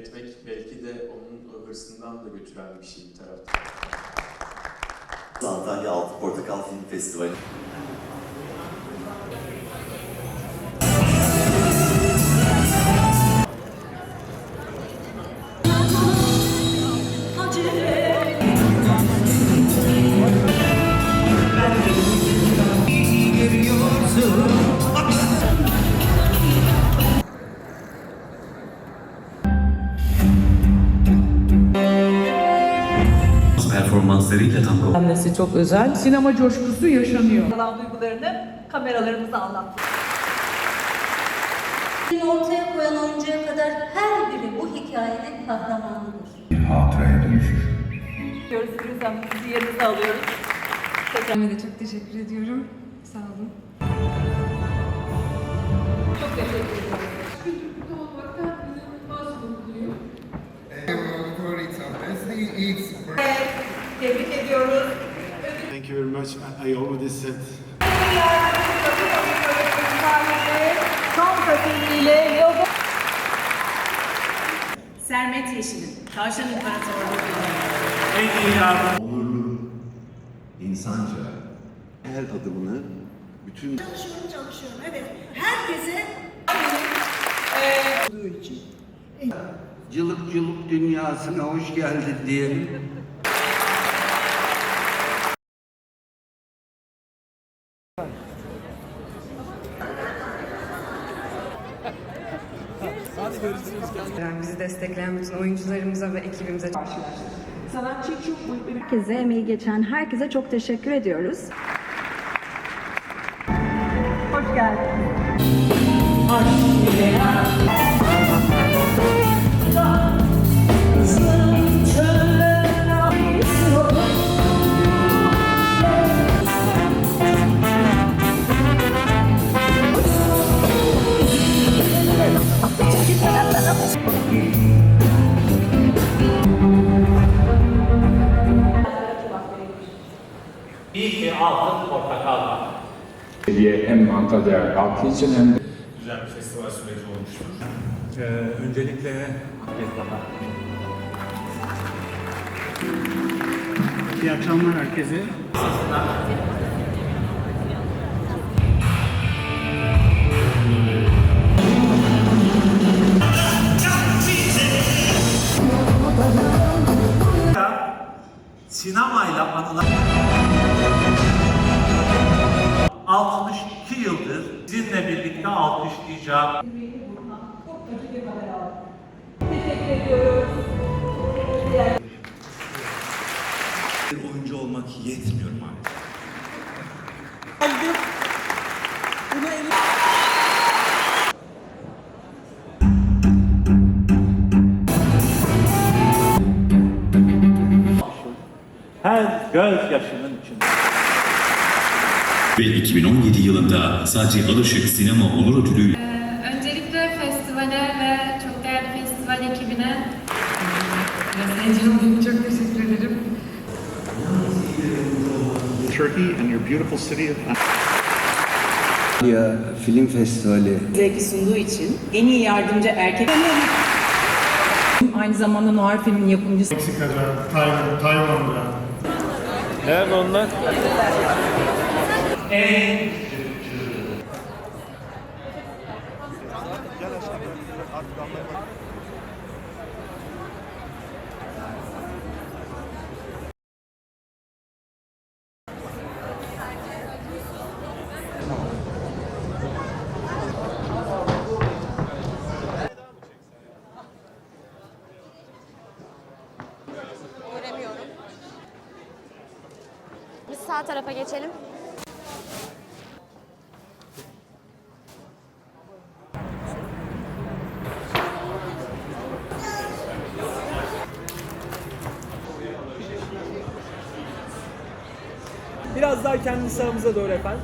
etmek belki de onun hırsından da götüren bir şey bir taraftan. Antalya Altı Portakal Film Festivali. Performanslarıyla tango Annesi çok özel. Sinema coşkusu yaşanıyor. olan duygularını kameralarımıza anlattı. ortaya koyan oyuncuya kadar her biri bu hikayenin kahramanıdır. hatıraya dönüşür. Hanım, sizi yerinize alıyoruz. Ben de çok teşekkür ediyorum. Sağ olun. çok teşekkür ediyorum. Tebrik ediyoruz. Thank you very much. I, I already said Sermet Yeşil'in Tavşan İmparatorluğu Onurlu, insanca. Her adımını bütün Çalışıyorum evet. Herkese Cılık cılık dünyasına hoş geldin diyelim. Bizi destekleyen bütün oyuncularımıza ve ekibimize Herkese, emeği geçen herkese çok teşekkür ediyoruz. hoş geldiniz. Diye hem Antalya halkı için hem de güzel bir festival süreci olmuştur. öncelikle İyi akşamlar herkese. 62 yıldır sizinle birlikte alkışlayacağım bir oyuncu olmak yetmiyor maalesef. Her gözyaşının içinde. Ve 2017 yılında sadece Alışık Sinema Onur Ödülü Öncelikle festivale ve çok değerli festival ekibine heyecanlıyım. Çok teşekkür ederim. Turkey and your beautiful city of Antalya Film Festivali zevki sunduğu için en iyi yardımcı erkek Aynı zamanda noir filmin yapımcısı. Meksika'da, Tayvan, Tayvan'da. Nerede onlar? En sağ tarafa geçelim. Biraz daha kendi sağımıza doğru efendim.